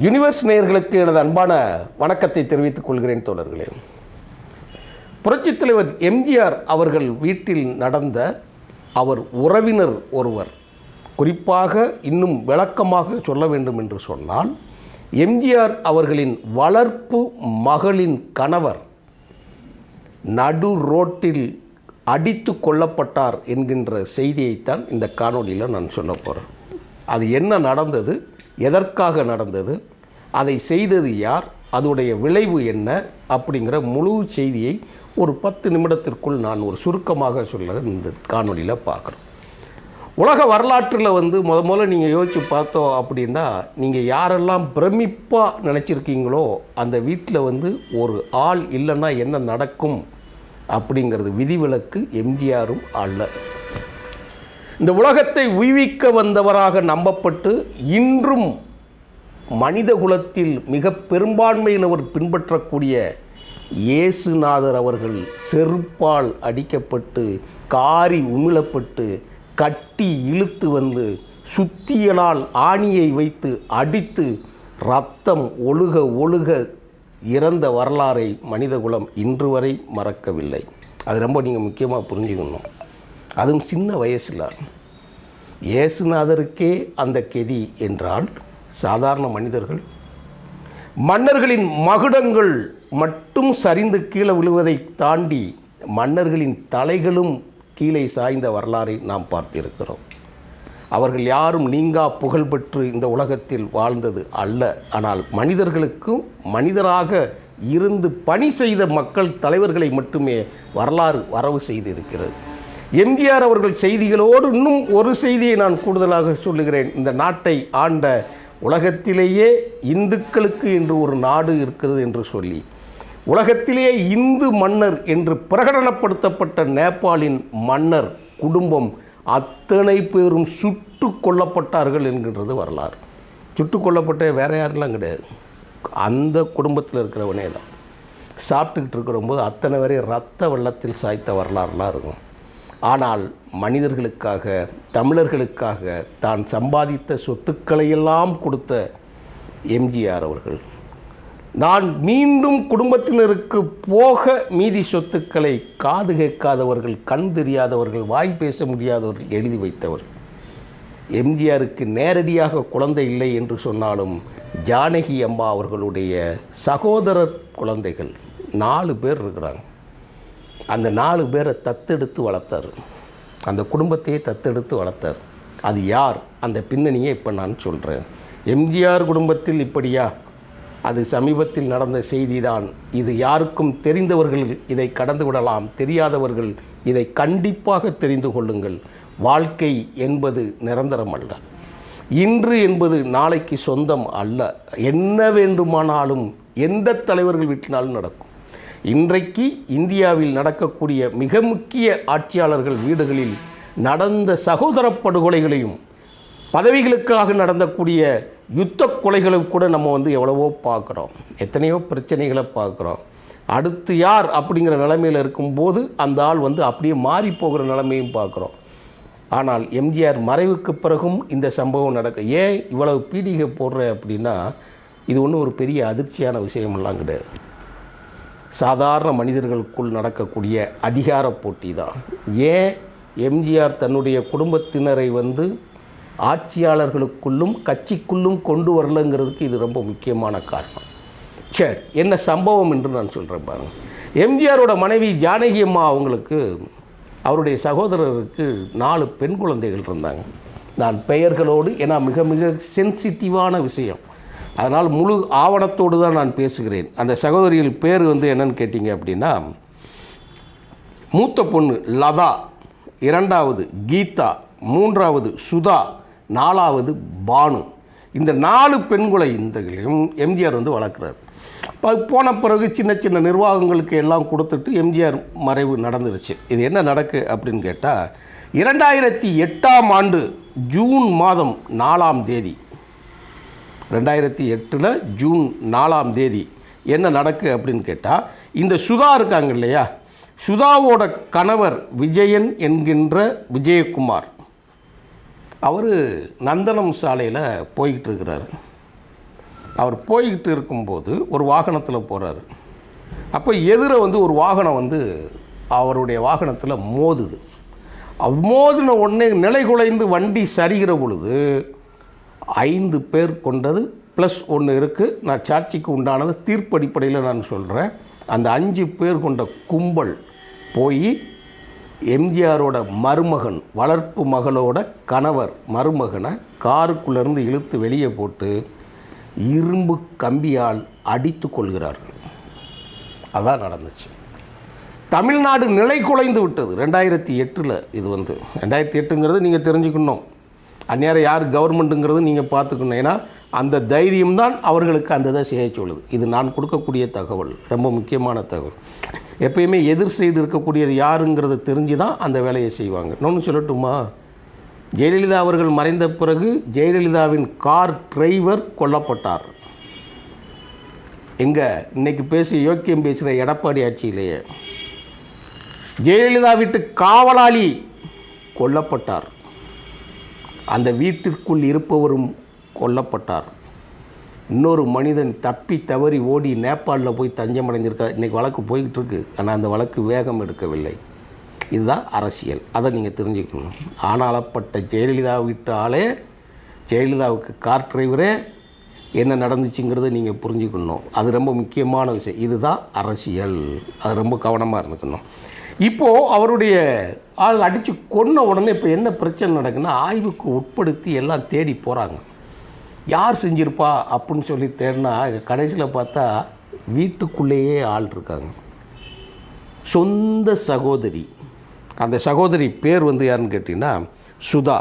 Universe நேயர்களுக்கு எனது அன்பான வணக்கத்தை தெரிவித்துக் கொள்கிறேன் தோழர்களே. புரட்சித் தலைவர் எம்ஜிஆர் அவர்கள் வீட்டில் நடந்த அவர் உறவினர் ஒருவர் குறிப்பாக இன்னும் விளக்கமாக சொல்ல வேண்டும் என்று சொன்னால் எம்ஜிஆர் அவர்களின் வளர்ப்பு மகளின் கணவர் நடு ரோட்டில் அடித்து கொல்லப்பட்டார் என்கின்ற செய்தியைத்தான் இந்த காணொளியில் நான் சொல்ல போகிறேன் அது என்ன நடந்தது? எதற்காக நடந்தது? அதை செய்தது யார்? அதோடைய விளைவு என்ன? அப்படிங்கிற முழு செய்தியை ஒரு பத்து நிமிடத்திற்குள் நான் ஒரு சுருக்கமாக சொல்ல இந்த காணொலியில் பார்க்குறோம். உலக வரலாற்றில் வந்து முத முதல்ல நீங்கள் யோசித்து பார்த்தோம் அப்படின்னா நீங்கள் யாரெல்லாம் பிரமிப்பாக நினச்சிருக்கீங்களோ அந்த வீட்டில் வந்து ஒரு ஆள் இல்லைன்னா என்ன நடக்கும் அப்படிங்கிறது விதிவிலக்கு எம்ஜிஆரும் அல்ல. இந்த உலகத்தை உய்விக்க வந்தவராக நம்பப்பட்டு இன்றும் மனித குலத்தில் மிக பெரும்பான்மையினவர் பின்பற்றக்கூடிய இயேசுநாதர் அவர்கள் செருப்பால் அடிக்கப்பட்டு காரி உமிழப்பட்டு கட்டி இழுத்து வந்து சுத்தியலால் ஆணியை வைத்து அடித்து ரத்தம் ஒழுக ஒழுக இறந்த வரலாறை மனிதகுலம் இன்று வரை மறக்கவில்லை. அது ரொம்ப நீங்கள் முக்கியமாக புரிஞ்சுக்கணும். அதுவும் சின்ன வயசில். இயேசுநாதருக்கே அந்த கெதி என்றால் சாதாரண மனிதர்கள் மன்னர்களின் மகுடங்கள் மட்டும் சரிந்து கீழே விழுவதை தாண்டி மன்னர்களின் தலைகளும் கீழே சாய்ந்த வரலாறை நாம் பார்த்திருக்கிறோம். அவர்கள் யாரும் நீங்கா புகழ் பெற்று இந்த உலகத்தில் வாழ்ந்தது அல்ல. ஆனால் மனிதர்களுக்கும் மனிதராக இருந்து பணி செய்த மக்கள் தலைவர்களை மட்டுமே வரலாறு வரவு செய்திருக்கிறது. எம்ஜிஆர் அவர்கள் செய்திகளோடு இன்னும் ஒரு செய்தியை நான் கூடுதலாக சொல்லுகிறேன். இந்த நாட்டை ஆண்ட உலகத்திலேயே இந்துக்களுக்கு என்று ஒரு நாடு இருக்கிறது என்று சொல்லி. உலகத்திலேயே இந்து மன்னர் என்று பிரகடனப்படுத்தப்பட்ட நேபாளின் மன்னர் குடும்பம் அத்தனை பேரும் சுட்டு கொல்லப்பட்டார்கள் என்கின்றது வரலாறு. சுட்டு கொல்லப்பட்ட வேற யாரெல்லாம் கிடையாது. அந்த குடும்பத்தில் இருக்கிறவனே தான். சாப்பிட்டுக்கிட்டு இருக்கிறபோது அத்தனை வரை ரத்த வெள்ளத்தில் சாய்த்த வரலாறுலாம் இருக்கும். ஆனால் மனிதர்களுக்காக தமிழர்களுக்காக தான் சம்பாதித்த சொத்துக்களையெல்லாம் கொடுத்த எம்ஜிஆர் அவர்கள். நான் மீண்டும் குடும்பத்தினருக்கு போக மீதி சொத்துக்களை காது கேட்காதவர்கள் கண் தெரியாதவர்கள் வாய் பேச முடியாதவர்கள் எழுதி வைத்தவர். எம்ஜிஆருக்கு நேரடியாக குழந்தை இல்லை என்று சொன்னாலும் ஜானகி அம்மா அவர்களுடைய சகோதரர் குழந்தைகள் நாலு பேர் இருக்கிறாங்க. அந்த நாலு பேரை தத்தெடுத்து வளர்த்தார். அந்த குடும்பத்தையே தத்தெடுத்து வளர்த்தார். அது யார்? அந்த பின்னணியை இப்போ நான் சொல்கிறேன் எம்ஜிஆர் குடும்பத்தில் இப்படியா? அது சமீபத்தில் நடந்த செய்திதான். இது யாருக்கும் தெரிந்தவர்கள் இதை கடந்து விடலாம். தெரியாதவர்கள் இதை கண்டிப்பாக தெரிந்து கொள்ளுங்கள். வாழ்க்கை என்பது நிரந்தரம் அல்ல. இன்று என்பது நாளைக்கு சொந்தம் அல்ல. என்ன வேண்டுமானாலும் எந்த தலைவர்கள் வீட்டினாலும் நடக்கும். இன்றைக்கு இந்தியாவில் நடக்கக்கூடிய மிக முக்கிய ஆட்சியாளர்கள் வீடுகளில் நடந்த சகோதர படுகொலைகளையும் பதவிகளுக்காக நடந்தக்கூடிய யுத்த கொலைகளும் கூட நம்ம வந்து எவ்வளவோ பார்க்குறோம். எத்தனையோ பிரச்சனைகளை பார்க்குறோம். அடுத்து யார் அப்படிங்கிற நிலைமையில் இருக்கும்போது அந்த ஆள் வந்து அப்படியே மாறி போகிற நிலைமையும் பார்க்குறோம். ஆனால் எம்ஜிஆர் மறைவுக்கு பிறகும் இந்த சம்பவம் நடக்க ஏன் இவ்வளவு பீடிகை போடுற அப்படின்னா இது ஒன்றும் ஒரு பெரிய அதிர்ச்சியான விஷயமெல்லாம் கிடையாது. சாதாரண மனிதர்களுக்குள் நடக்கக்கூடிய அதிகார போட்டி தான். ஏன்? எம்ஜிஆர் தன்னுடைய குடும்பத்தினரை வந்து ஆட்சியாளர்களுக்குள்ளும் கட்சிக்குள்ளும் கொண்டு வரலங்கிறதுக்கு இது ரொம்ப முக்கியமான காரணம். சரி என்ன சம்பவம் என்று நான் சொல்கிறேன் பாருங்க. எம்ஜிஆரோட மனைவி ஜானகி அம்மா அவங்களுக்கு அவருடைய சகோதரருக்கு நாலு பெண் குழந்தைகள் இருந்தாங்க. நான் பெயர்களோடு ஏன்னா மிக மிக சென்சிட்டிவான விஷயம். அதனால் முழு ஆவணத்தோடு தான் நான் பேசுகிறேன். அந்த சகோதரியில் பேர் வந்து என்னன்னு கேட்டிங்க அப்படின்னா மூத்த பொண்ணு லதா இரண்டாவது கீதா மூன்றாவது சுதா நாலாவது பானு. இந்த நாலு பெண் இந்தகளையும் எம்ஜிஆர் வந்து வளர்க்குறார். இப்போ போன பிறகு சின்ன சின்ன நிர்வாகங்களுக்கு எல்லாம் கொடுத்துட்டு எம்ஜிஆர் மறைவு நடந்துருச்சு. இது என்ன நடக்கு அப்படின்னு கேட்டால் இரண்டாயிரத்தி எட்டாம் ஆண்டு ஜூன் மாதம் நாலாம் தேதி ரெண்டாயிரத்தி எட்டில் ஜூன் நாலாம் தேதி என்ன நடக்கு அப்படின்னு கேட்டால் இந்த சுதா இருக்காங்க இல்லையா? சுதாவோட கணவர் விஜயன் என்கின்ற விஜயகுமார். அவர் நந்தனம் சாலையில் போய்கிட்டு இருக்கிறாரு. அவர் போய்கிட்டு இருக்கும்போது ஒரு வாகனத்தில் போகிறாரு அப்போ எதிர வந்து ஒரு வாகனம் வந்து அவருடைய வாகனத்தில் மோதுது. மோதின உடனே நிலை குலைந்து வண்டி சரிகிற பொழுது ஐந்து பேர் கொண்டது ப்ளஸ் ஒன்று இருக்குது நான் சாட்சிக்கு உண்டானது தீர்ப்பு அடிப்படையில் நான் சொல்கிறேன் அந்த அஞ்சு பேர் கொண்ட கும்பல் போய் எம்ஜிஆரோட மருமகன் வளர்ப்பு மகளோட கணவர் மருமகனை காருக்குள்ளேருந்து இழுத்து வெளியே போட்டு இரும்பு கம்பியால் அடித்து கொள்கிறார்கள். அதான் நடந்துச்சு. தமிழ்நாடு நிலை குலைந்து விட்டது. ரெண்டாயிரத்தி எட்டில் இது வந்து. ரெண்டாயிரத்தி எட்டுங்கிறது நீங்கள் தெரிஞ்சுக்கணும். அந்நேரம் யார் கவர்மெண்ட்டுங்கிறது நீங்கள் பார்த்துக்கணும். ஏன்னா அந்த தைரியம் தான் அவர்களுக்கு அந்த இதை செய்ய சொல்லுது. இது நான் கொடுக்கக்கூடிய தகவல். ரொம்ப முக்கியமான தகவல். எப்பயுமே எதிர் சைடு இருக்கக்கூடியது யாருங்கிறத தெரிஞ்சு தான் அந்த வேலையை செய்வாங்க. இன்னொன்று சொல்லட்டுமா? ஜெயலலிதா அவர்கள் மறைந்த பிறகு ஜெயலலிதாவின் கார் டிரைவர் கொல்லப்பட்டார். எங்கே? இன்னைக்கு பேசி யோக்கியம் பேசுகிற எடப்பாடி ஆட்சியிலேயே. ஜெயலலிதா வீட்டு காவலாளி கொல்லப்பட்டார். அந்த வீட்டிற்குள் இருப்பவரும் கொல்லப்பட்டார். இன்னொரு மனிதன் தப்பி தவறி ஓடி நேபாளில் போய் தஞ்சமடைஞ்சிருக்கார் இன்றைக்கி வழக்கு போய்கிட்டு இருக்கு ஆனால் அந்த வழக்கு வேகம் எடுக்கவில்லை. இதுதான் அரசியல். அதை நீங்கள் தெரிஞ்சுக்கணும். ஆனாலப்பட்ட ஜெயலலிதா விட்டாலே ஆளே ஜெயலலிதாவுக்கு கார் டிரைவரே என்ன நடந்துச்சுங்கிறத நீங்கள் புரிஞ்சுக்கணும். அது ரொம்ப முக்கியமான விஷயம். இதுதான் அரசியல். அது ரொம்ப கவனமாக இருந்துக்கணும். இப்போது அவருடைய ஆள் அடித்து கொன்ன உடனே இப்போ என்ன பிரச்சனை நடக்குன்னா ஆய்வுக்கு உட்படுத்தி எல்லாம் தேடி போகிறாங்க யார் செஞ்சிருப்பா அப்படின்னு சொல்லி தேடினா கடைசியில் பார்த்தா வீட்டுக்குள்ளேயே ஆள் இருக்காங்க. சொந்த சகோதரி. அந்த சகோதரி பேர் வந்து யாருன்னு கேட்டிங்கன்னா சுதா.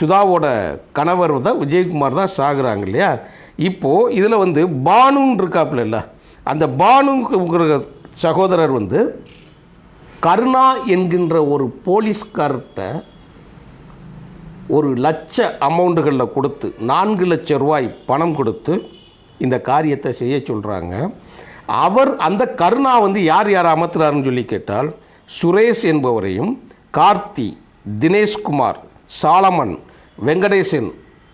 சுதாவோட கணவர் தான் விஜயகுமார் தான் சாகுறாங்க இல்லையா? இப்போது இதில் வந்து பானுன்னு இருக்காப்புல இல்லை? அந்த பானுங்கிற சகோதரர் வந்து கருணா என்கின்ற ஒரு போலீஸ்கார்ட்ட ஒரு லட்ச அமௌண்ட்டுகளில் கொடுத்து நான்கு லட்ச ரூபாய் பணம் கொடுத்து இந்த காரியத்தை செய்ய சொல்கிறாங்க அவர் அந்த கருணா வந்து யார் யார் அமர்த்துறாருன்னு சொல்லி கேட்டால் சுரேஷ் என்பவரையும் கார்த்தி தினேஷ்குமார் சாலமன் வெங்கடேசன்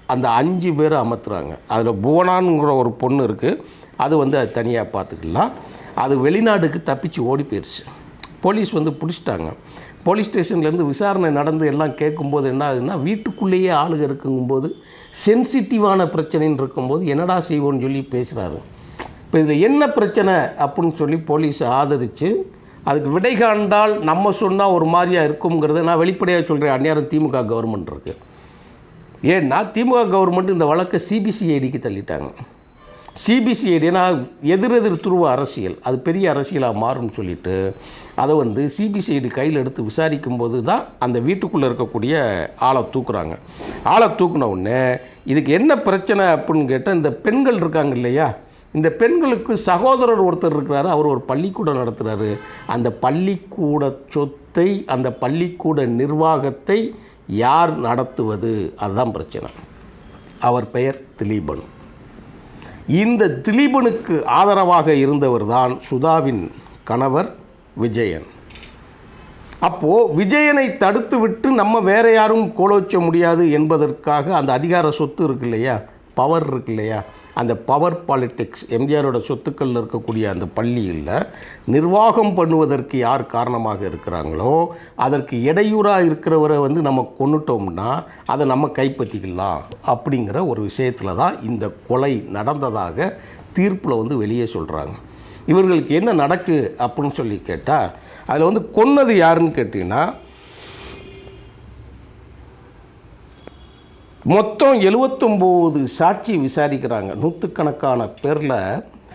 அந்த அஞ்சு பேர் அமர்த்துறாங்க அதில் புவனான்ங்கிற ஒரு பொண்ணு இருக்குது அது வந்து அது தனியாக பார்த்துக்கலாம். அது வெளிநாடுக்கு தப்பிச்சு ஓடி போயிடுச்சு போலீஸ் வந்து பிடிச்சிட்டாங்க. போலீஸ் ஸ்டேஷன்லேருந்து விசாரணை நடந்து எல்லாம் கேட்கும்போது என்ன ஆகுதுன்னா வீட்டுக்குள்ளேயே ஆளுங்க இருக்குங்கும்போது சென்சிட்டிவான பிரச்சனைன்னு இருக்கும்போது என்னடா செய்வோன்னு சொல்லி பேசுகிறாரு இப்போ இதில் என்ன பிரச்சனை அப்படின்னு சொல்லி போலீஸ் ஆதரித்து அதுக்கு விடை காண்டால் நம்ம சொன்னால் ஒரு மாதிரியாக இருக்குங்கிறத நான் வெளிப்படையாக சொல்கிறேன் அந்நேரம் திமுக கவர்மெண்ட் இருக்குது ஏன்னா திமுக கவர்மெண்ட் இந்த வழக்கை சிபிசிஐடிக்கு தள்ளிட்டாங்க. சிபிசிஐடி ஏன்னா எதிரெதிர் துருவ அரசியல் அது பெரிய அரசியலாக மாறும்னு சொல்லிட்டு அதை வந்து சிபிசிஐடி கையில் எடுத்து விசாரிக்கும் போது தான் அந்த வீட்டுக்குள்ளே இருக்கக்கூடிய ஆளை தூக்குறாங்க. ஆளை தூக்குன உடனே இதுக்கு என்ன பிரச்சனை அப்படின்னு கேட்டால் இந்த பெண்கள் இருக்காங்க இல்லையா? இந்த பெண்களுக்கு சகோதரர் ஒருத்தர் இருக்கிறாரு அவர் ஒரு பள்ளிக்கூடம் நடத்துகிறாரு அந்த பள்ளிக்கூட சொத்தை அந்த பள்ளிக்கூட நிர்வாகத்தை யார் நடத்துவது? அதுதான் பிரச்சனை. அவர் பெயர் திலீபன். இந்த திலீபனுக்கு ஆதரவாக இருந்தவர் தான் சுதாவின் கணவர் விஜயன். அப்போது விஜயனை தடுத்து விட்டு நம்ம வேற யாரும் கோலோச்ச முடியாது என்பதற்காக அந்த அதிகார சொத்து இருக்கு இல்லையா? பவர் இருக்கு இல்லையா? அந்த பவர் பாலிட்டிக்ஸ் எம்ஜிஆரோட சொத்துக்களில் இருக்கக்கூடிய அந்த பள்ளியில் நிர்வாகம் பண்ணுவதற்கு யார் காரணமாக இருக்கிறாங்களோ அதற்கு இடையூறாக இருக்கிறவரை வந்து நம்ம கொண்டுட்டோம்னா அதை நம்ம கைப்பற்றிக்கலாம் அப்படிங்கிற ஒரு விஷயத்தில் தான் இந்த கொலை நடந்ததாக தீர்ப்பில் வந்து வெளியே சொல்கிறாங்க இவர்களுக்கு என்ன நடக்கு அப்படின்னு சொல்லி கேட்டால் அதில் வந்து கொன்னது யாருன்னு கேட்டிங்கன்னா மொத்தம் எழுவத்தொம்போது சாட்சி விசாரிக்கிறாங்க. நூற்றுக்கணக்கான பேரில்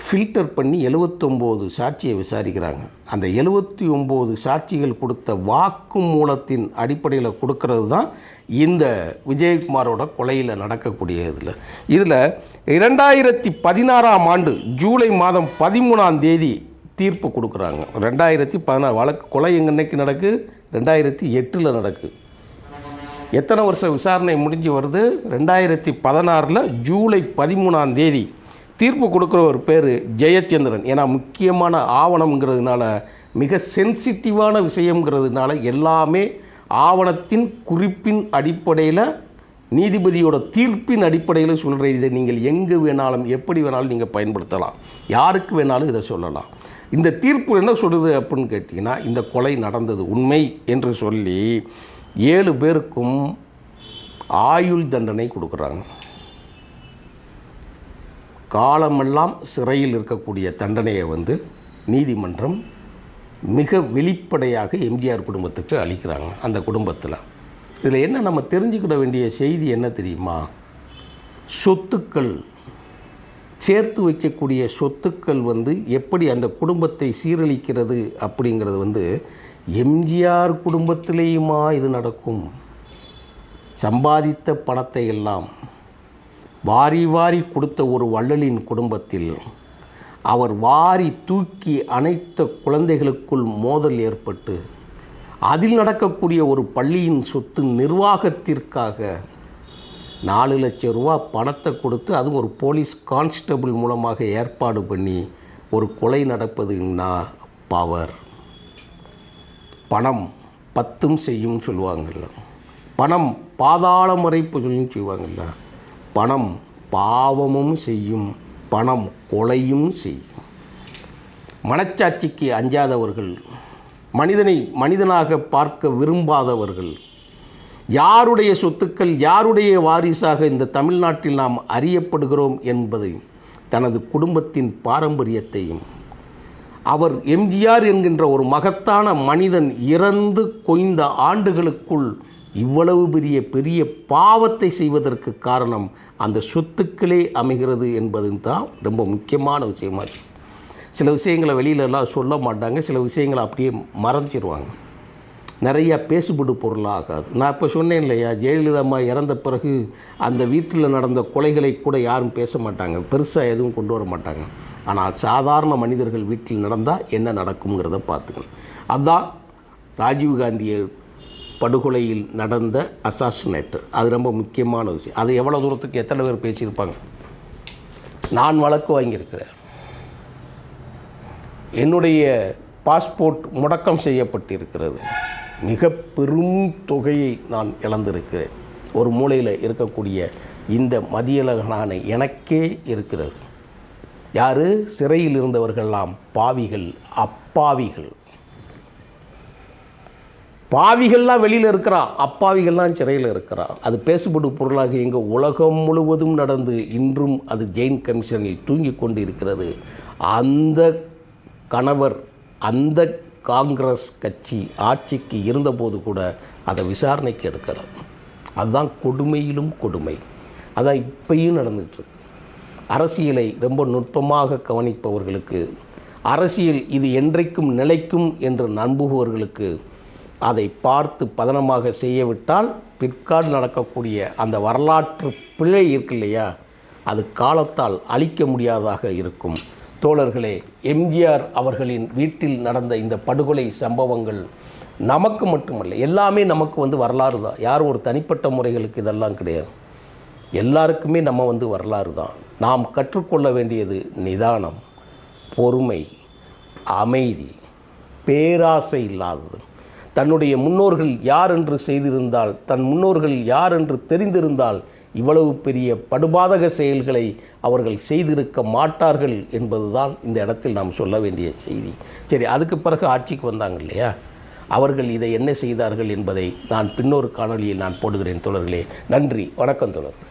ஃபில்டர் பண்ணி எழுவத்தொம்போது சாட்சியை விசாரிக்கிறாங்க. அந்த எழுவத்தி ஒம்பது சாட்சிகள் கொடுத்த வாக்கு மூலத்தின் அடிப்படையில் கொடுக்கறது தான் இந்த விஜயகுமாரோட கொலையில் நடக்கக்கூடிய இதில் இதில் இரண்டாயிரத்தி பதினாறாம் ஆண்டு ஜூலை மாதம் பதிமூணாம் தேதி தீர்ப்பு கொடுக்குறாங்க. ரெண்டாயிரத்தி பதினாறு வழக்கு கொலை எங்க நடக்கு? ரெண்டாயிரத்தி எட்டில் நடக்கு. எத்தனை வருஷம் விசாரணை முடிஞ்சு வருது? ரெண்டாயிரத்தி பதினாறில் ஜூலை பதிமூணாம் தேதி. தீர்ப்பு கொடுக்குற ஒரு பேர் ஜெயச்சந்திரன். ஏன்னா முக்கியமான ஆவணம்ங்கிறதுனால மிக சென்சிட்டிவான விஷயங்கிறதுனால எல்லாமே ஆவணத்தின் குறிப்பின் அடிப்படையில் நீதிபதியோட தீர்ப்பின் அடிப்படையில் சொல்கிற இதை நீங்கள் எங்கே வேணாலும் எப்படி வேணாலும் நீங்கள் பயன்படுத்தலாம். யாருக்கு வேணாலும் இதை சொல்லலாம். இந்த தீர்ப்பு என்ன சொல்லுது அப்படின்னு கேட்டிங்கன்னா இந்த கொலை நடந்தது உண்மை என்று சொல்லி ஏழு பேருக்கும் ஆயுள் தண்டனை கொடுக்குறாங்க. காலமெல்லாம் சிறையில் இருக்கக்கூடிய தண்டனையை வந்து நீதிமன்றம் மிக வெளிப்படையாக எம்ஜிஆர் குடும்பத்துக்கு அளிக்கிறாங்க அந்த குடும்பத்தில். இதில் என்ன நம்ம தெரிஞ்சுக்கிட வேண்டிய செய்தி என்ன தெரியுமா? சொத்துக்கள் சேர்த்து வைக்கக்கூடிய சொத்துக்கள் வந்து எப்படி அந்த குடும்பத்தை சீரழிக்கிறது அப்படிங்கிறது வந்து எம்ஜிஆர் குடும்பத்திலேயுமா இது நடக்கும்? சம்பாதித்த பணத்தை எல்லாம் வாரி வாரி கொடுத்த ஒரு வள்ளலின் குடும்பத்தில் அவர் வாரி தூக்கி அனைத்த குழந்தைகளுக்குள் மோதல் ஏற்பட்டு அதில் நடக்கக்கூடிய ஒரு பள்ளியின் சொத்து நிர்வாகத்திற்காக நாலு லட்சம் ரூபா பணத்தை கொடுத்து அதுவும் ஒரு போலீஸ் கான்ஸ்டபிள் மூலமாக ஏற்பாடு பண்ணி ஒரு கொலை நடப்பதுன்னா பவர்? பணம் பத்தும் செய்யும் சொல்லுவாங்கல்ல. பணம் பாதாளம் வரை சொல்லும் செய்வாங்கள்ல பணம் பாவமும் செய்யும் பணம் கொலையும் செய்யும். மனச்சாட்சிக்கு அஞ்சாதவர்கள் மனிதனை மனிதனாக பார்க்க விரும்பாதவர்கள் யாருடைய சொத்துக்கள் யாருடைய வாரிசாக இந்த தமிழ்நாட்டில் நாம் அறியப்படுகிறோம் என்பதையும் தனது குடும்பத்தின் பாரம்பரியத்தையும் அவர் எம்ஜிஆர் என்கின்ற ஒரு மகத்தான மனிதன் இறந்து கொய்ந்த ஆண்டுகளுக்குள் இவ்வளவு பெரிய பெரிய பாவத்தை செய்வதற்கு காரணம் அந்த சொத்துக்களே அமைகிறது என்பது தான் ரொம்ப முக்கியமான விஷயமா இருக்குது சில விஷயங்களை வெளியிலலாம் சொல்ல மாட்டாங்க. சில விஷயங்களை அப்படியே மறைஞ்சிடுவாங்க நிறையா பேசுபடு பொருளாகாது. நான் இப்போ சொன்னேன் இல்லையா ஜெயலலிதா அம்மா இறந்த பிறகு அந்த வீட்டில் நடந்த கொலைகளை கூட யாரும் பேச மாட்டாங்க. பெருசாக எதுவும் கொண்டு வர மாட்டாங்க. ஆனால் சாதாரண மனிதர்கள் வீட்டில் நடந்தால் என்ன நடக்குங்கிறத பார்த்துக்கணும். அதுதான் ராஜீவ்காந்தியை படுகொலையில் நடந்த அசாசினேட்டர் அது ரொம்ப முக்கியமான விஷயம். அது எவ்வளோ தூரத்துக்கு எத்தனை பேர் பேசியிருப்பாங்க? நான் வழக்கு வாங்கியிருக்கிறேன். என்னுடைய பாஸ்போர்ட் முடக்கம் செய்யப்பட்டிருக்கிறது. மிக பெரும் தொகையை நான் இழந்திருக்கிறேன். ஒரு மூலையில் இருக்கக்கூடிய இந்த மதியலகனான எனக்கே இருக்கிறது. யார்? சிறையில் இருந்தவர்கள்லாம் பாவிகள் அப்பாவிகள். பாவிகள்லாம் வெளியில் இருக்கிறா அப்பாவிகள்லாம் சிறையில் இருக்கிறா. அது பேசுபடும் பொருளாக எங்கள் உலகம் முழுவதும் நடந்து இன்றும் அது ஜெயின் கமிஷனில் தூங்கி கொண்டு இருக்கிறது அந்த கணவர் அந்த காங்கிரஸ் கட்சி ஆட்சிக்கு இருந்தபோது கூட அதை விசாரணைக்கு எடுக்கலாம். அதுதான் கொடுமையிலும் கொடுமை. அதான் இப்பயும் நடந்துகிட்ருக்கு அரசியலை ரொம்ப நுட்பமாக கவனிப்பவர்களுக்கு அரசியல் இது என்றைக்கும் நிலைக்கும் என்று நம்புபவர்களுக்கு அதை பார்த்து பதனமாக செய்யவிட்டால் பிற்காடு நடக்கக்கூடிய அந்த வரலாற்று பிழை இருக்கு இல்லையா? அது காலத்தால் அழிக்க முடியாததாக இருக்கும். தோழர்களே எம்ஜிஆர் அவர்களின் வீட்டில் நடந்த இந்த படுகொலை சம்பவங்கள் நமக்கு மட்டுமல்ல எல்லாமே நமக்கு வந்து வரலாறு தான். யாரும் ஒரு தனிப்பட்ட முறைகளுக்கு இதெல்லாம் கிடையாது. எல்லாருக்குமே நம்ம வந்து வரலாறு தான். நாம் கற்றுக்கொள்ள வேண்டியது நிதானம் பொறுமை அமைதி பேராசை இல்லாதது. தன்னுடைய முன்னோர்கள் யார் என்று செய்திருந்தால் தன் முன்னோர்கள் யார் என்று தெரிந்திருந்தால் இவ்வளவு பெரிய படுபாதக செயல்களை அவர்கள் செய்திருக்க மாட்டார்கள் என்பதுதான் இந்த இடத்தில் நாம் சொல்ல வேண்டிய செய்தி. சரி அதுக்கு பிறகு ஆட்சிக்கு வந்தாங்க இல்லையா? அவர்கள் இதை என்ன செய்தார்கள் என்பதை நான் பின்னொரு காணொளியில் நான் போடுகிறேன் தொடர்களே நன்றி வணக்கம் தொடர்